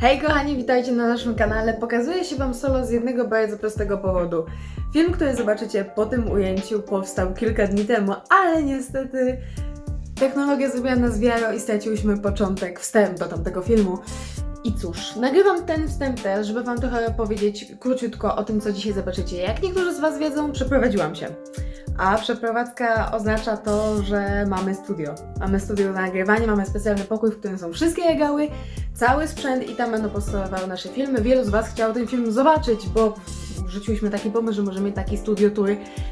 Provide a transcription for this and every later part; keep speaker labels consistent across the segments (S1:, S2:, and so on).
S1: Hej kochani, witajcie na naszym kanale. Pokazuję się Wam solo z jednego bardzo prostego powodu. Film, który zobaczycie po tym ujęciu powstał kilka dni temu, ale niestety technologia zrobiła nas wiarą i straciłyśmy początek, wstęp do tamtego filmu. I cóż, nagrywam ten wstęp też, żeby Wam trochę powiedzieć króciutko o tym, co dzisiaj zobaczycie. Jak niektórzy z Was wiedzą, przeprowadziłam się. A przeprowadzka oznacza to, że mamy studio. Mamy studio do nagrywania, mamy specjalny pokój, w którym są wszystkie regały, cały sprzęt i tam będą powstawały nasze filmy. Wielu z Was chciało ten film zobaczyć, bo rzuciłyśmy taki pomysł, że możemy taki studio tour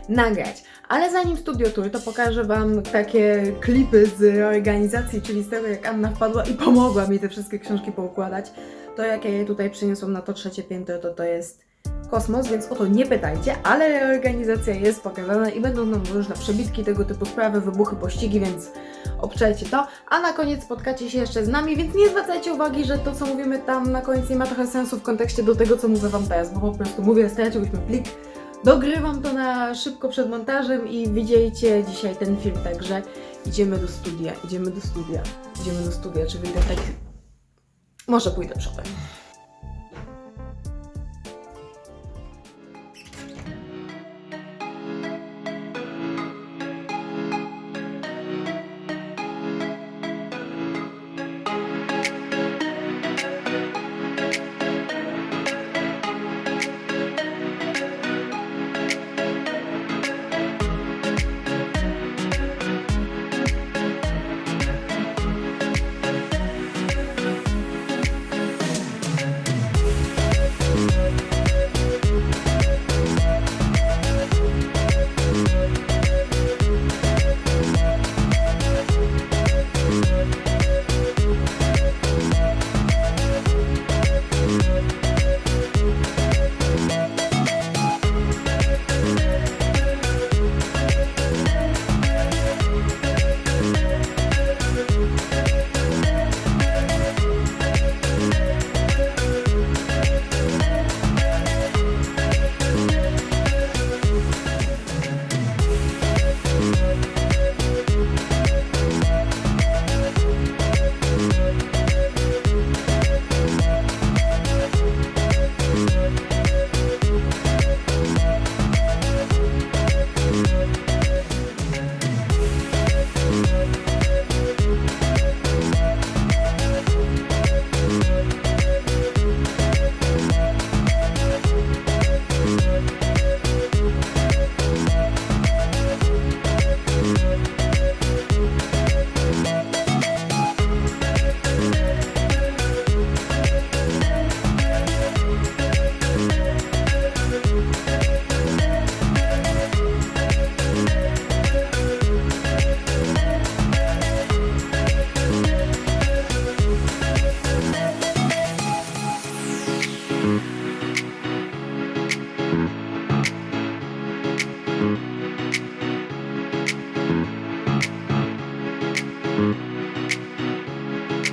S1: nagrać. Ale zanim studio tour, to pokażę Wam takie klipy z organizacji, czyli z tego jak Anna wpadła i pomogła mi te wszystkie książki poukładać. To jak ja je tutaj przyniosłam na to trzecie piętro, to to jest kosmos, więc o to nie pytajcie, ale reorganizacja jest pokazana i będą nam różne przebitki tego typu sprawy, wybuchy, pościgi, więc obczajcie to. A na koniec spotkacie się jeszcze z nami, więc nie zwracajcie uwagi, że to co mówimy tam na koniec nie ma trochę sensu w kontekście do tego, co mówię Wam teraz, bo po prostu mówię, straciłyśmy plik, dogrywam to na szybko przed montażem i widzieliście dzisiaj ten film, także idziemy do studia, idziemy do studia, idziemy do studia, czy wyjdę tak... Może pójdę przodem.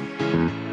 S1: Música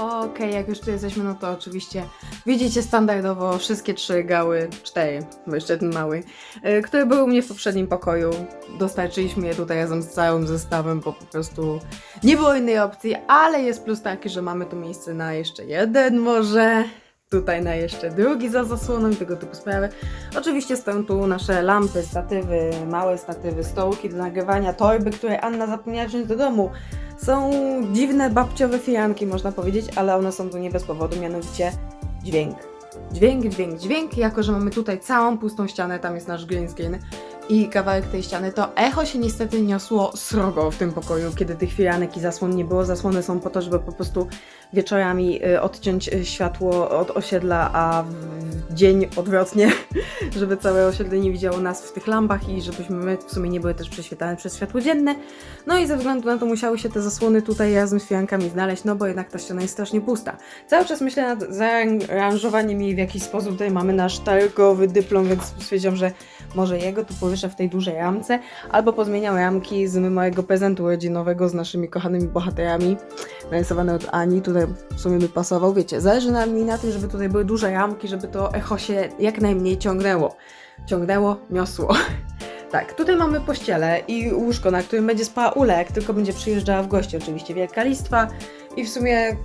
S1: Okej, jak już tu jesteśmy, no to oczywiście widzicie standardowo wszystkie trzy gały, cztery, bo jeszcze ten mały, y, które były u mnie w poprzednim pokoju. Dostarczyliśmy je tutaj razem z całym zestawem, bo po prostu nie było innej opcji, ale jest plus taki, że mamy tu miejsce na jeszcze jeden może, tutaj na jeszcze drugi za zasłoną i tego typu sprawy. Oczywiście stoją tu nasze lampy, statywy, małe statywy, stołki do nagrywania, torby, które Anna zapomniała wziąć do domu. Są dziwne babciowe fijanki, można powiedzieć, ale one są tu nie bez powodu, mianowicie dźwięk. Dźwięk, dźwięk, dźwięk. Jako, że mamy tutaj całą pustą ścianę, tam jest nasz green screen i kawałek tej ściany, to echo się niestety niosło srogo w tym pokoju, kiedy tych fijanek i zasłon nie było. Zasłony są po to, żeby po prostu wieczorami y, odciąć y, światło od osiedla, a dzień odwrotnie, żeby całe osiedle nie widziało nas w tych lampach i żebyśmy my w sumie nie były też prześwietlane przez światło dzienne. No i ze względu na to musiały się te zasłony tutaj razem z fijankami znaleźć, no bo jednak ta ściana jest strasznie pusta. Cały czas myślę nad zaaranżowaniem jej w jakiś sposób. Tutaj mamy nasz targowy dyplom, więc stwierdziłam, że może jego tu w tej dużej ramce, albo pozmieniam ramki z mojego prezentu rodzinowego z naszymi kochanymi bohaterami, narysowane od Ani. Tutaj w sumie by pasował, wiecie, zależy na mi na tym, żeby tutaj były duże ramki, żeby to echo się jak najmniej ciągnęło. Ciągnęło, niosło. Tak, tutaj mamy pościelę i łóżko, na którym będzie spała Ula, jak tylko będzie przyjeżdżała w gości. Oczywiście wielka listwa i w sumie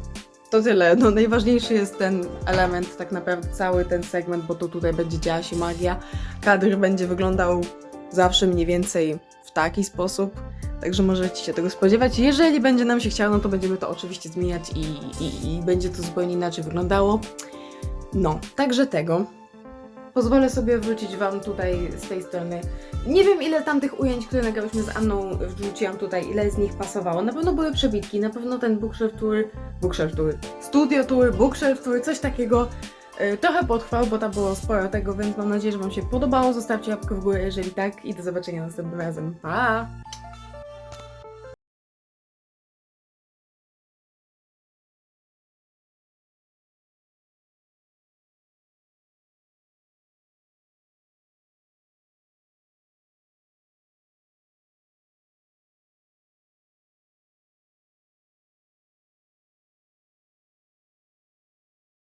S1: to tyle. No najważniejszy jest ten element, tak naprawdę cały ten segment, bo to tutaj będzie działa się magia. Kadr będzie wyglądał zawsze mniej więcej w taki sposób, także możecie się tego spodziewać. Jeżeli będzie nam się chciało, no to będziemy to oczywiście zmieniać i, i, i będzie to zupełnie inaczej wyglądało. No, także tego. Pozwolę sobie wrócić Wam tutaj z tej strony. Nie wiem, ile tamtych ujęć, które nagrałyśmy z Anną, wrzuciłam tutaj, ile z nich pasowało. Na pewno były przebitki, na pewno ten bookshelf tour, bookshelf tour, studio tour, bookshelf tour, coś takiego. Yy, trochę potrwał, bo tam było sporo tego, więc mam nadzieję, że Wam się podobało. Zostawcie łapkę w górę, jeżeli tak i do zobaczenia następnym razem. Pa!